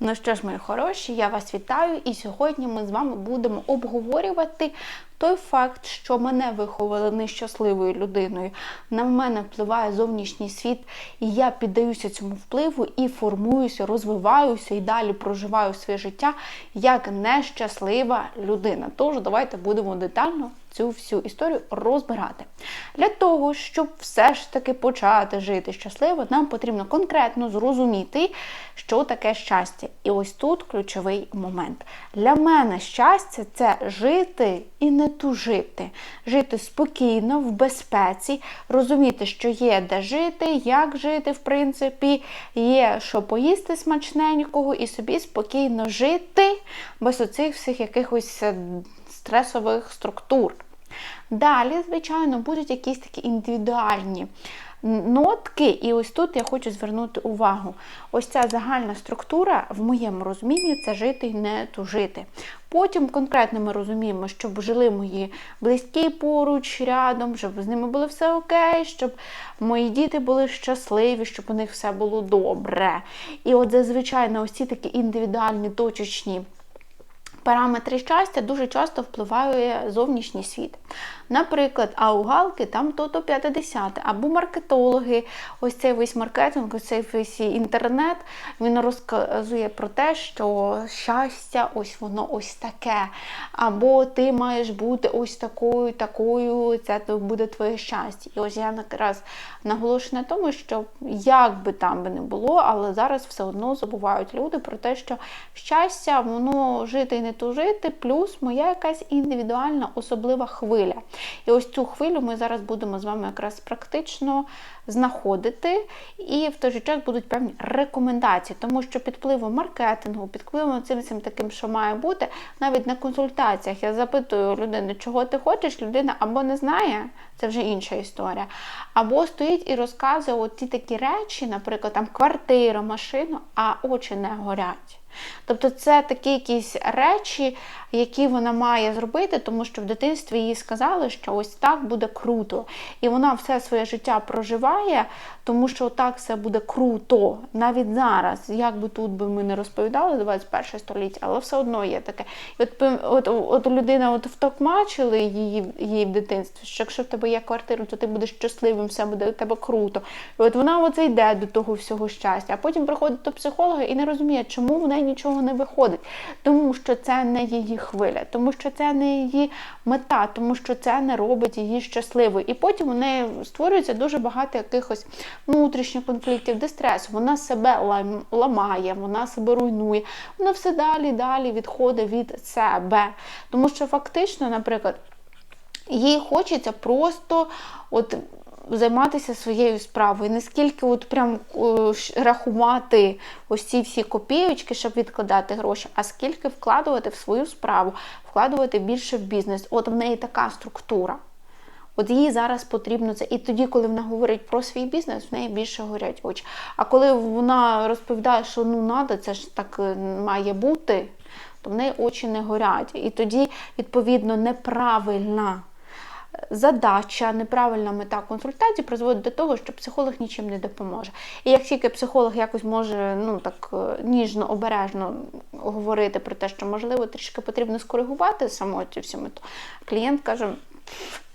Ну що ж, мої хороші, я вас вітаю, і сьогодні ми з вами будемо обговорювати той факт, що мене виховали нещасливою людиною. На мене впливає зовнішній світ, і я піддаюся цьому впливу і формуюся, розвиваюся і далі проживаю своє життя як нещаслива людина. Тож давайте будемо детально цю всю історію розбирати. Для того, щоб все ж таки почати жити щасливо, нам потрібно конкретно зрозуміти, що таке щастя. І ось тут ключовий момент. Для мене щастя це жити і не тужити, жити спокійно, в безпеці, розуміти, що є де жити, як жити, в принципі, є що поїсти смачненького і собі спокійно жити без оцих всіх якихось е, стресових структур. Далі, звичайно, будуть якісь такі індивідуальні нотки, і ось тут я хочу звернути увагу. Ось ця загальна структура, в моєму розумінні, це жити і не тужити. Потім конкретно ми розуміємо, щоб жили мої близькі поруч, рядом, щоб з ними було все окей, щоб мої діти були щасливі, щоб у них все було добре. І от зазвичай на ось ці такі індивідуальні точечні. Параметри щастя дуже часто впливає зовнішній світ. Наприклад, а у Галки там то-то 50, або маркетологи, ось цей весь маркетинг, ось цей весь інтернет, він розказує про те, що щастя, ось воно ось таке. Або ти маєш бути ось такою, такою, це буде твоє щастя. І ось я якраз наголошую на тому, що як би там би не було, але зараз все одно забувають люди про те, що щастя, воно жити не тужити, плюс моя якась індивідуальна особлива хвиля. І ось цю хвилю ми зараз будемо з вами якраз практично знаходити, і в той же час будуть певні рекомендації, тому що під впливом маркетингу, під впливом цим всім таким, що має бути, навіть на консультаціях я запитую людини, чого ти хочеш, людина або не знає, це вже інша історія, або стоїть і розказує от ті такі речі, наприклад, там квартира, машину, а очі не горять. Тобто це такі якісь речі, які вона має зробити, тому що в дитинстві їй сказали, що ось так буде круто. І вона все своє життя проживає, тому що так все буде круто. Навіть зараз, як би тут би ми не розповідали 21 століття, але все одно є таке. І от от, от людина от втокмачили її її в дитинстві, що якщо в тебе є квартира, то ти будеш щасливим, все буде у тебе круто. І от вона оце йде до того всього щастя, а потім приходить до психолога і не розуміє, чому в неї нічого не виходить. Тому що це не її хвиля, тому що це не її мета, тому що це не робить її щасливою. І потім у неї створюється дуже багато якихось внутрішніх конфліктів, дистресу. Вона себе ламає, вона себе руйнує, вона все далі далі відходить від себе. Тому що фактично, наприклад, їй хочеться просто от займатися своєю справою, не скільки от прям рахувати ось ці всі копійочки, щоб відкладати гроші, а скільки вкладувати в свою справу, вкладувати більше в бізнес. От в неї така структура. От їй зараз потрібно це. І тоді, коли вона говорить про свій бізнес, в неї більше горять очі. А коли вона розповідає, що ну надо, це ж так е, має бути, то в неї очі не горять. І тоді, відповідно, неправильна задача, неправильна мета консультації призводить до того, що психолог нічим не допоможе. І як тільки психолог якось може ну так е, ніжно, обережно говорити про те, що можливо трішки потрібно скоригувати саму цю всю клієнт каже.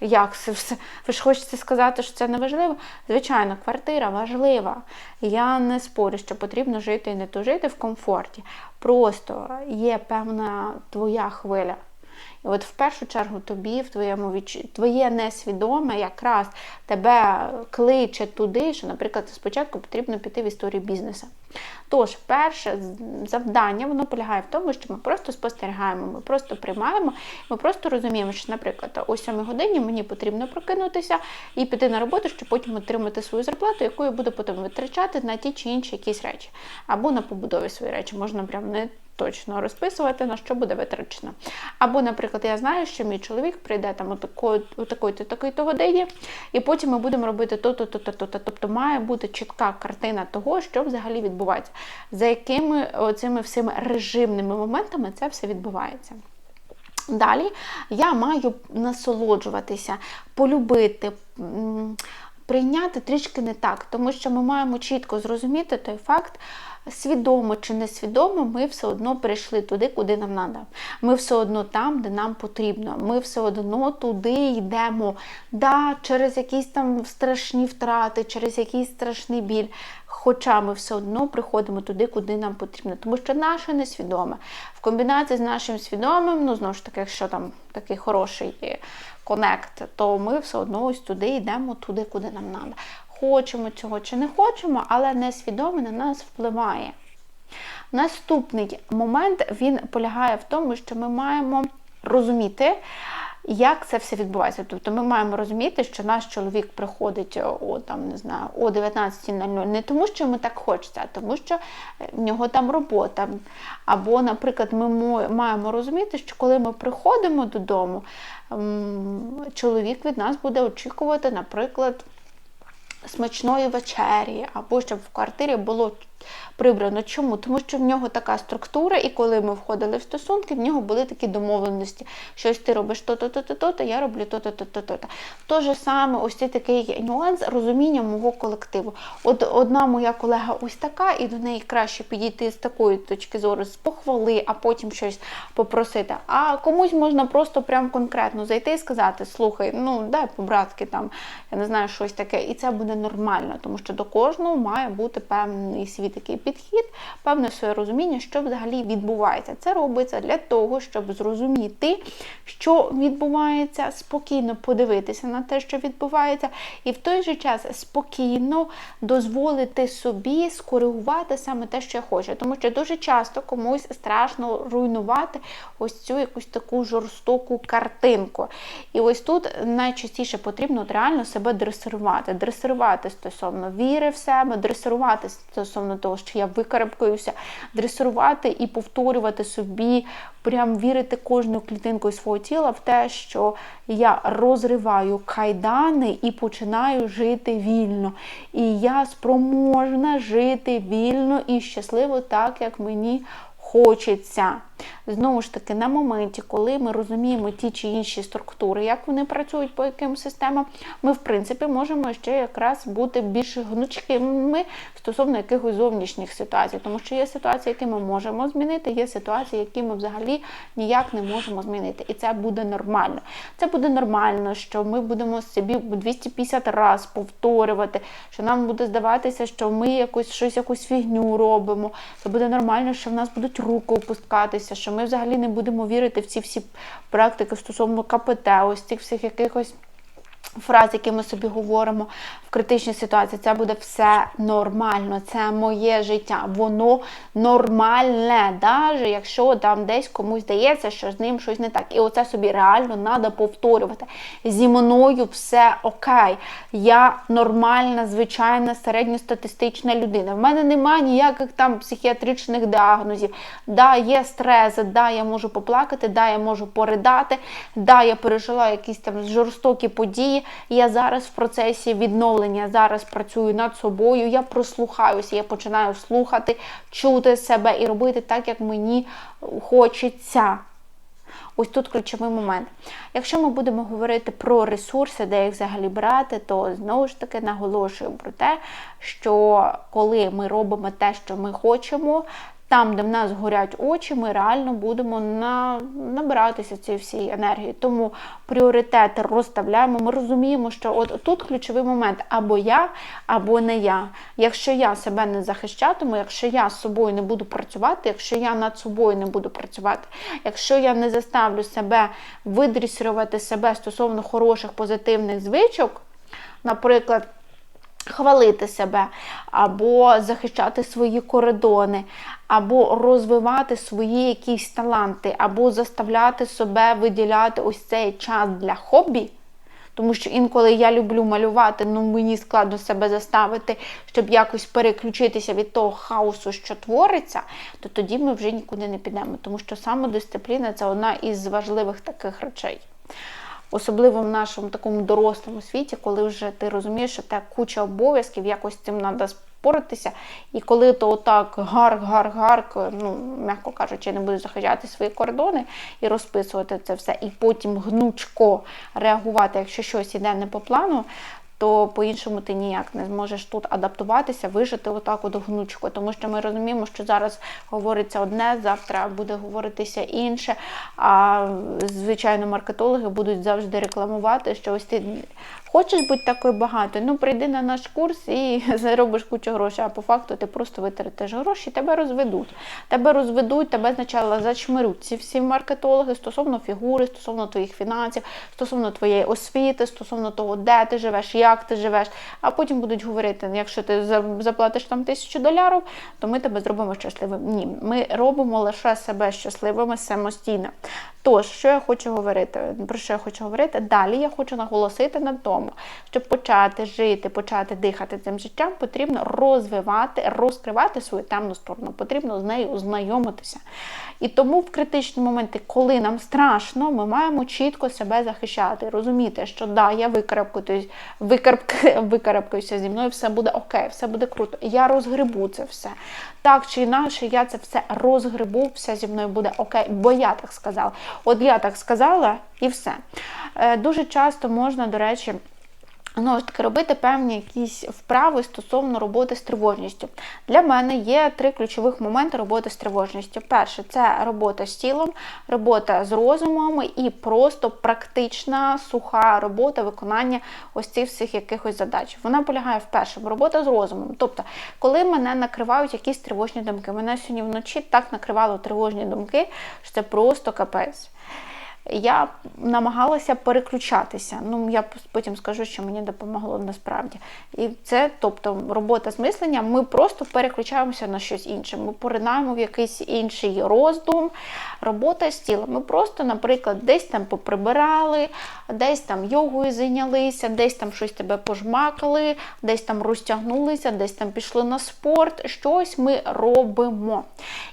Як це все? Ви ж хочете сказати, що це не важливо? Звичайно, квартира важлива. Я не спорю, що потрібно жити і не то жити в комфорті. Просто є певна твоя хвиля. І от в першу чергу тобі, в твоєму відч... твоє несвідоме якраз тебе кличе туди, що, наприклад, спочатку потрібно піти в історію бізнесу. Тож, перше завдання воно полягає в тому, що ми просто спостерігаємо, ми просто приймаємо, ми просто розуміємо, що, наприклад, о 7 годині мені потрібно прокинутися і піти на роботу, щоб потім отримати свою зарплату, яку я буду потім витрачати на ті чи інші якісь речі, або на побудові свої речі. Можна прям не точно розписувати, на що буде витрачено. Або, наприклад, я знаю, що мій чоловік прийде там у такої-то такої-то годині, і потім ми будемо робити то-то, то-то, то-то. Тобто має бути чітка картина того, що взагалі відбувається, за якими цими всіми режимними моментами це все відбувається. Далі я маю насолоджуватися, полюбити. Прийняти трішки не так, тому що ми маємо чітко зрозуміти той факт, свідомо чи несвідомо, ми все одно прийшли туди, куди нам треба. Ми все одно там, де нам потрібно. Ми все одно туди йдемо. Да, через якісь там страшні втрати, через якийсь страшний біль. Хоча ми все одно приходимо туди, куди нам потрібно, тому що наше несвідоме в комбінації з нашим свідомим, ну знову ж таки, якщо там такий хороший конект, то ми все одно ось туди йдемо, туди, куди нам треба. Хочемо цього чи не хочемо, але несвідоме на нас впливає. Наступний момент він полягає в тому, що ми маємо розуміти, як це все відбувається. Тобто ми маємо розуміти, що наш чоловік приходить о там, не знаю, о 19.00 не тому, що йому так хочеться, а тому, що в нього там робота. Або, наприклад, ми маємо розуміти, що коли ми приходимо додому, чоловік від нас буде очікувати, наприклад, смачної вечері, або щоб в квартирі було прибрано. Чому? Тому що в нього така структура, і коли ми входили в стосунки, в нього були такі домовленості. Щось ти робиш то-то, то-то, я роблю то-то, то-то, то-то. Же саме, ось цей такий нюанс розуміння мого колективу. От одна моя колега ось така, і до неї краще підійти з такої точки зору, з похвали, а потім щось попросити. А комусь можна просто прям конкретно зайти і сказати: слухай, ну дай по-братськи там, я не знаю, щось таке. І це буде нормально, тому що до кожного має бути певний свій такий підхід, певне своє розуміння, що взагалі відбувається. Це робиться для того, щоб зрозуміти, що відбувається, спокійно подивитися на те, що відбувається, і в той же час спокійно дозволити собі скоригувати саме те, що я хочу. Тому що дуже часто комусь страшно руйнувати ось цю якусь таку жорстоку картинку. І ось тут найчастіше потрібно от реально себе дресирувати. Дресирувати стосовно віри в себе, дресирувати стосовно того, що я викарабкаюся, дресирувати і повторювати собі, прям вірити кожною клітинкою свого тіла в те, що я розриваю кайдани і починаю жити вільно. І я спроможна жити вільно і щасливо, так як мені хочеться. Знову ж таки, на моменті, коли ми розуміємо ті чи інші структури, як вони працюють по яким системам, ми, в принципі, можемо ще якраз бути більш гнучкими стосовно якихось зовнішніх ситуацій. Тому що є ситуації, які ми можемо змінити, є ситуації, які ми взагалі ніяк не можемо змінити. І це буде нормально. Це буде нормально, що ми будемо собі 250 разів повторювати, що нам буде здаватися, що ми якось щось, якусь фігню робимо. Це буде нормально, що в нас будуть руки опускатися, що ми взагалі не будемо вірити в ці всі практики стосовно КПТ, ось цих всіх якихось фраз, які ми собі говоримо в критичній ситуації, це буде все нормально, це моє життя, воно нормальне, навіть якщо там десь комусь здається, що з ним щось не так. І оце собі реально треба повторювати. Зі мною все окей. Я нормальна, звичайна, середньостатистична людина. В мене немає ніяких там психіатричних діагнозів. Да, є стрес, да, я можу поплакати, да, я можу поридати, да, я пережила якісь там жорстокі події. Я зараз в процесі відновлення, зараз працюю над собою, я прослухаюся, я починаю слухати, чути себе і робити так, як мені хочеться. Ось тут ключовий момент. Якщо ми будемо говорити про ресурси, де їх взагалі брати, то знову ж таки наголошую про те, що коли ми робимо те, що ми хочемо, там, де в нас горять очі, ми реально будемо на, набиратися цієї всієї енергії. Тому пріоритети розставляємо. Ми розуміємо, що от тут ключовий момент або я, або не я. Якщо я себе не захищатиму, якщо я з собою не буду працювати, якщо я над собою не буду працювати, якщо я не заставлю себе видрісувати себе стосовно хороших позитивних звичок, наприклад хвалити себе, або захищати свої кордони, або розвивати свої якісь таланти, або заставляти себе виділяти ось цей час для хобі. Тому що інколи я люблю малювати, ну мені складно себе заставити, щоб якось переключитися від того хаосу, що твориться, то тоді ми вже нікуди не підемо. Тому що самодисципліна це одна із важливих таких речей. Особливо в нашому такому дорослому світі, коли вже ти розумієш, що те куча обов'язків, якось цим треба споритися. І коли то отак гарк-гарк-гарк, ну, м'яко кажучи, не буде захищати свої кордони і розписувати це все, і потім гнучко реагувати, якщо щось іде не по плану, то по-іншому ти ніяк не зможеш тут адаптуватися, вижити отак от гнучко. Тому що ми розуміємо, що зараз говориться одне, завтра буде говоритися інше. А звичайно, маркетологи будуть завжди рекламувати, що ось ти хочеш бути такою багатою, ну прийди на наш курс і заробиш кучу грошей. А по факту ти просто витратиш гроші, тебе розведуть. Тебе розведуть, тебе спочатку зачмируть ці всі маркетологи стосовно фігури, стосовно твоїх фінансів, стосовно твоєї освіти, стосовно того, де ти живеш, як ти живеш. А потім будуть говорити: якщо ти заплатиш там тисячу долярів, то ми тебе зробимо щасливим. Ні, ми робимо лише себе щасливими самостійно. Тож, що я хочу говорити? Про що я хочу говорити? Далі я хочу наголосити на тому, щоб почати жити, почати дихати цим життям, потрібно розвивати, розкривати свою темну сторону, потрібно з нею знайомитися. І тому в критичні моменти, коли нам страшно, ми маємо чітко себе захищати, розуміти, що да, я викарабкаюсь, викарабк- викарабкаюся зі мною, все буде окей, все буде круто. Я розгребу це все. Так чи інакше, я це все розгребу, все зі мною буде окей, бо я так сказала. От я так сказала і все. Е, Дуже часто можна, до речі, Знову ж таки, робити певні якісь вправи стосовно роботи з тривожністю. Для мене є три ключових моменти роботи з тривожністю. Перше це робота з тілом, робота з розумом і просто практична суха робота виконання ось цих всіх якихось задач. Вона полягає в першому робота з розумом. Тобто, коли мене накривають якісь тривожні думки, мене сьогодні вночі так накривало тривожні думки, що це просто капець я намагалася переключатися. Ну, я потім скажу, що мені допомогло насправді. І це, тобто, робота з мисленням, ми просто переключаємося на щось інше. Ми поринаємо в якийсь інший роздум. Робота з тілом. Ми просто, наприклад, десь там поприбирали, десь там йогою зайнялися, десь там щось тебе пожмакали, десь там розтягнулися, десь там пішли на спорт. Щось ми робимо.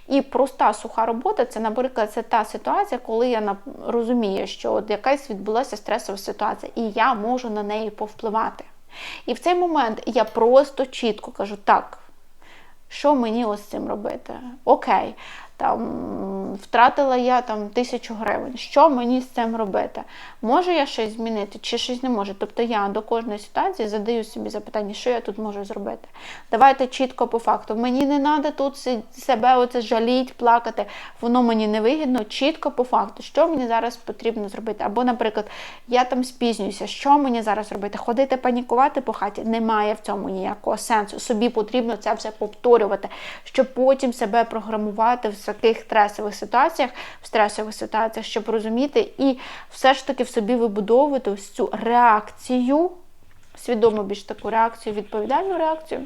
І проста суха робота це, наприклад, це та ситуація, коли я на- розумію, що от якась відбулася стресова ситуація, і я можу на неї повпливати. І в цей момент я просто чітко кажу, так, що мені ось з цим робити? Окей, там втратила я там тисячу гривень. Що мені з цим робити? Можу я щось змінити чи щось не можу? Тобто я до кожної ситуації задаю собі запитання, що я тут можу зробити. Давайте чітко по факту. Мені не треба тут себе оце жаліть, плакати. Воно мені не вигідно. Чітко по факту, що мені зараз потрібно зробити. Або, наприклад, я там спізнююся. Що мені зараз робити? Ходити панікувати по хаті? Немає в цьому ніякого сенсу. Собі потрібно це все повторювати, щоб потім себе програмувати таких стресових ситуаціях, в стресових ситуаціях, щоб розуміти і все ж таки в собі вибудовувати ось цю реакцію, свідомо більш таку реакцію, відповідальну реакцію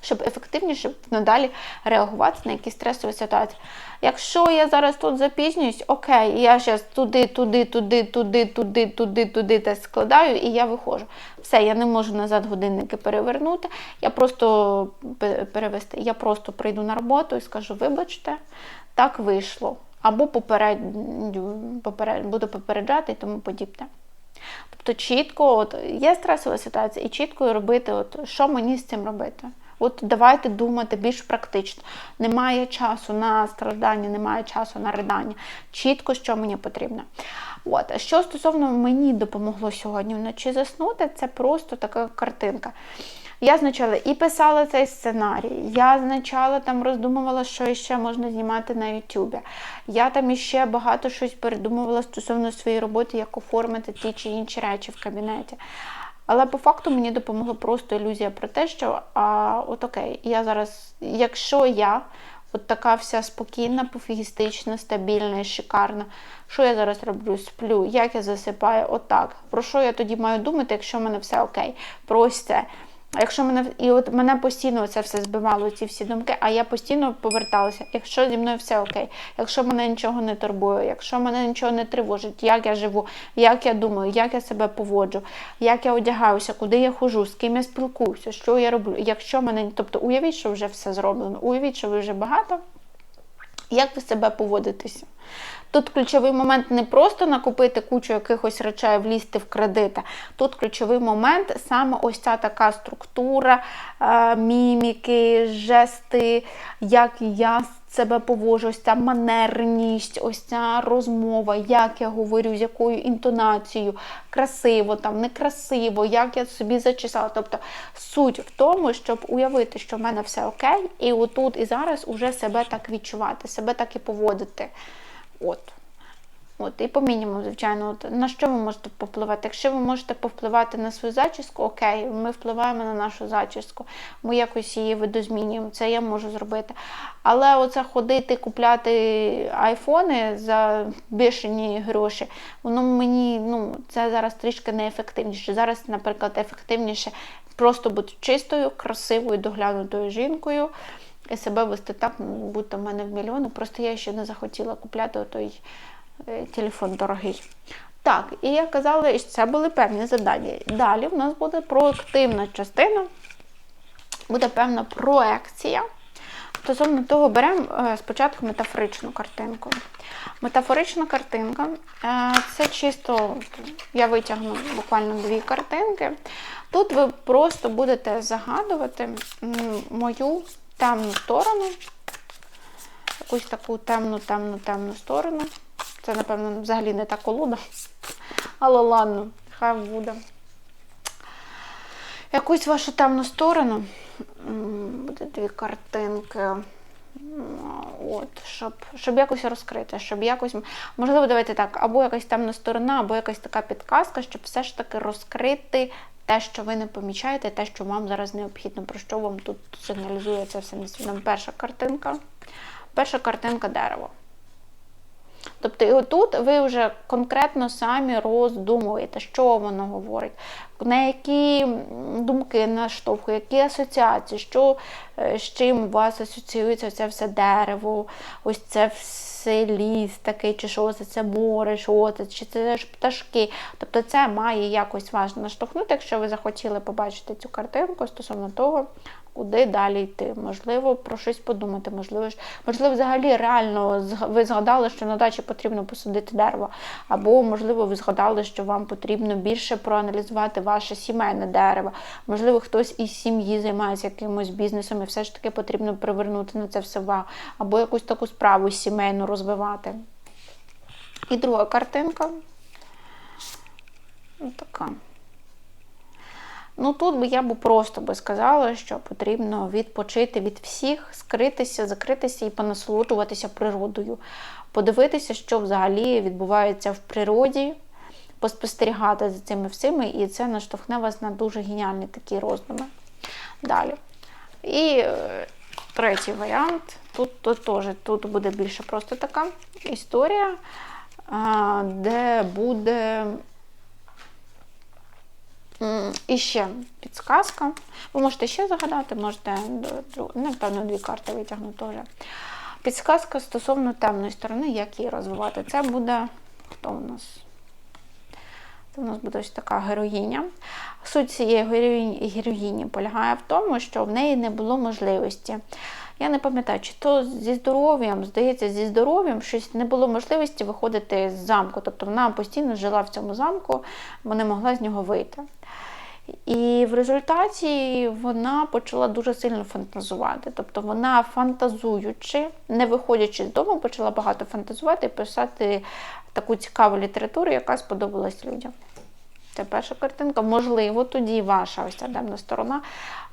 щоб ефективніше надалі реагувати на якісь стресові ситуації. Якщо я зараз тут запізнююсь, окей, я зараз туди, туди, туди, туди, туди, туди, туди те складаю, і я виходжу. Все, я не можу назад годинники перевернути. Я просто перевести. Я просто прийду на роботу і скажу, вибачте, так вийшло. Або попередню, поперед, буду попереджати і тому подібне. Тобто чітко, от є стресова ситуація, і чітко робити, от, що мені з цим робити. От давайте думати більш практично. Немає часу на страждання, немає часу на ридання. Чітко, що мені потрібно. От, що стосовно мені допомогло сьогодні вночі заснути, це просто така картинка. Я спочатку і писала цей сценарій, я спочатку там роздумувала, що ще можна знімати на Ютубі. Я там іще багато щось передумувала стосовно своєї роботи, як оформити ті чи інші речі в кабінеті. Але по факту мені допомогла просто ілюзія про те, що а, от окей, я зараз, якщо я от така вся спокійна, пофігістична, стабільна шикарна, що я зараз роблю? Сплю, як я засипаю, отак. Про що я тоді маю думати, якщо в мене все окей? Про. А якщо мене і от мене постійно це все збивало, ці всі думки, а я постійно поверталася. Якщо зі мною все окей, якщо мене нічого не турбує, якщо мене нічого не тривожить, як я живу, як я думаю, як я себе поводжу, як я одягаюся, куди я хожу, з ким я спілкуюся, що я роблю. Якщо мене, тобто уявіть, що вже все зроблено, уявіть, що ви вже багато. Як ви себе поводитеся? Тут ключовий момент не просто накупити кучу якихось речей, влізти в кредити. Тут ключовий момент саме ось ця така структура, е, міміки, жести, як я себе поводжу, ось ця манерність, ось ця розмова, як я говорю, з якою інтонацією, красиво, там, некрасиво, як я собі зачесала. Тобто суть в тому, щоб уявити, що в мене все окей, і отут і зараз уже себе так відчувати, себе так і поводити. От. От, і по мінімуму, звичайно, от, на що ви можете повпливати? Якщо ви можете повпливати на свою зачіску, окей, ми впливаємо на нашу зачіску, ми якось її видозмінюємо, це я можу зробити. Але оце ходити, купляти айфони за бішені гроші, воно мені ну, це зараз трішки неефективніше. Зараз, наприклад, ефективніше просто бути чистою, красивою, доглянутою жінкою. І себе вести так, будто в мене в мільйони. Просто я ще не захотіла купляти той е, телефон дорогий. Так, і я казала, що це були певні завдання. Далі в нас буде проактивна частина, буде певна проекція. Стосовно того, беремо е, спочатку метафоричну картинку. Метафорична картинка е, це чисто, я витягну буквально дві картинки. Тут ви просто будете загадувати мою темну сторону, якусь таку темну, темну, темну сторону. Це, напевно, взагалі не та колода. Але ладно, хай буде. Якусь вашу темну сторону. Буде дві картинки. От, щоб, щоб якось розкрити, щоб якось, можливо, давайте так, або якась темна сторона, або якась така підказка, щоб все ж таки розкрити те, що ви не помічаєте, те, що вам зараз необхідно, про що вам тут сигналізує це все несвідомо. Перша картинка. Перша картинка дерево. Тобто, і отут ви вже конкретно самі роздумуєте, що воно говорить, на які думки наштовхує, які асоціації, що, е, з чим у вас асоціюється це все дерево, ось це все ліс такий, чи що це, це море, що це, чи це ж пташки. Тобто це має якось вас наштовхнути, якщо ви захотіли побачити цю картинку стосовно того, куди далі йти. Можливо, про щось подумати, можливо, можливо, взагалі реально ви згадали, що на дачі потрібно посадити дерево, або, можливо, ви згадали, що вам потрібно більше проаналізувати ваше сімейне дерево. Можливо, хтось із сім'ї займається якимось бізнесом, і все ж таки потрібно привернути на це все увагу, або якусь таку справу сімейну розвивати. І друга картинка. Така. Ну тут би я б просто би сказала, що потрібно відпочити від всіх, скритися, закритися і понасолоджуватися природою, подивитися, що взагалі відбувається в природі, поспостерігати за цими всіми, і це наштовхне вас на дуже геніальні такі роздуми. Далі. І е, третій варіант. Тут, тут теж тут буде більше просто така історія, де буде І ще підсказка. Ви можете ще загадати, можете, до- напевно, дві карти витягнути теж. Підсказка стосовно темної сторони, як її розвивати. Це буде хто у нас? Це у нас буде ось така героїня. Суть цієї героїні, героїні полягає в тому, що в неї не було можливості. Я не пам'ятаю, чи то зі здоров'ям, здається, зі здоров'ям щось не було можливості виходити з замку. Тобто вона постійно жила в цьому замку, бо не могла з нього вийти. І в результаті вона почала дуже сильно фантазувати. Тобто вона фантазуючи, не виходячи з дому, почала багато фантазувати і писати таку цікаву літературу, яка сподобалась людям. Це перша картинка. Можливо, тоді ваша ось ця темна сторона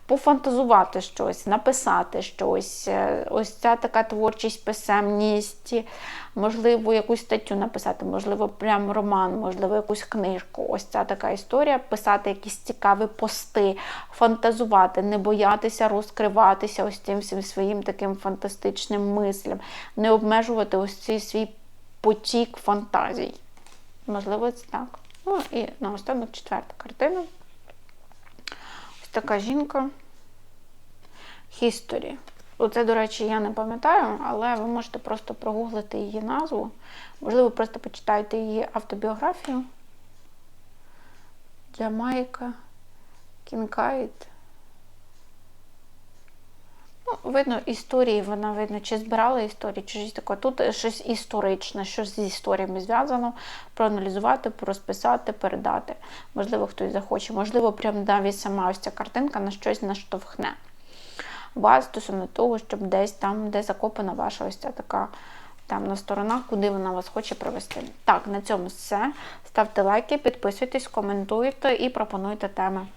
пофантазувати щось, написати щось. Е, Ось ця така творчість, писемність, можливо, якусь статтю написати, можливо, прям роман, можливо, якусь книжку. Ось ця така історія, писати якісь цікаві пости, фантазувати, не боятися розкриватися ось цим всім своїм таким фантастичним мислям, не обмежувати ось цей свій потік фантазій. Можливо, це так. Ну і наостанок четверта картина. Ось така жінка. History. Оце, до речі, я не пам'ятаю, але ви можете просто прогуглити її назву. Можливо, просто почитайте її автобіографію. Джамайка Кінкайт. Ну, видно, історії, вона видно, чи збирала історії, чи щось таке. Тут щось історичне, щось з історіями зв'язано, проаналізувати, порозписати, передати. Можливо, хтось захоче, можливо, прям навіть сама ось ця картинка на щось наштовхне. вас стосовно того, щоб десь там, де закопана ваша ось ця така темна сторона, куди вона вас хоче привести. Так, на цьому все. Ставте лайки, підписуйтесь, коментуйте і пропонуйте теми.